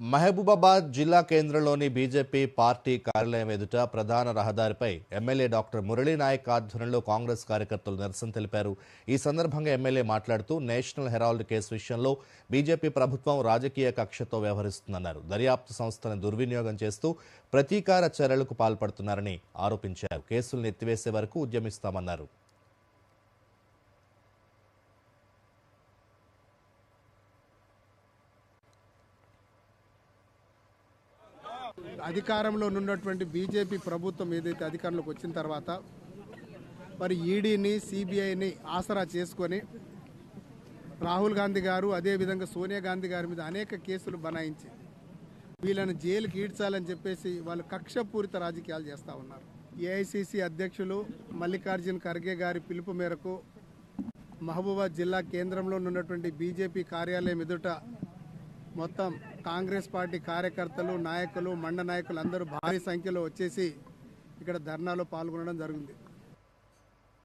మహబూబాబాద్ జిల్లా కేంద్రంలోని BJP party కార్యాలయం ఎదుట ప్రధాన రహదారిపై ఎమ్మెల్యే డాక్టర్ మురళీ నాయక్ ఆధ్వర్యంలో కాంగ్రెస్ కార్యకర్తలు నిరసన తెలిపారు. ఈ సందర్భంగా ఎమ్మెల్యే మాట్లాడుతూ నేషనల్ హెరాల్డ్ కేసు విషయంలో బీజేపీ ప్రభుత్వం రాజకీయ కక్షతో వ్యవహరిస్తుందన్నారు. దర్యాప్తు సంస్థను దుర్వినియోగం చేస్తూ ప్రతీకార చర్యలకు పాల్పడుతున్నారని ఆరోపించారు. కేసులను ఎత్తివేసే వరకు ఉద్యమిస్తామన్నారు. అధికారంలో ఉన్నటువంటి బీజేపీ ప్రభుత్వం ఏదైతే అధికారంలోకి వచ్చిన తర్వాత మరి ఈడీని సిబిఐని ఆసరా చేసుకొని రాహుల్ గాంధీ గారు అదేవిధంగా సోనియా గాంధీ గారి మీద అనేక కేసులు బనాయించి వీళ్ళని జైలుకి ఈడ్చాలని చెప్పేసి వాళ్ళు కక్షపూరిత రాజకీయాలు చేస్తూ ఉన్నారు. ఏఐసిసి అధ్యక్షులు మల్లికార్జున్ ఖర్గే గారి పిలుపు మేరకు మహబూబాద్ జిల్లా కేంద్రంలో ఉన్నటువంటి బీజేపీ కార్యాలయం ఎదుట మొత్తం కాంగ్రెస్ పార్టీ కార్యకర్తలు నాయకులు మండ నాయకులు అందరూ భారీ సంఖ్యలో వచ్చేసి ఇక్కడ ధర్నాలో పాల్గొనడం జరిగింది.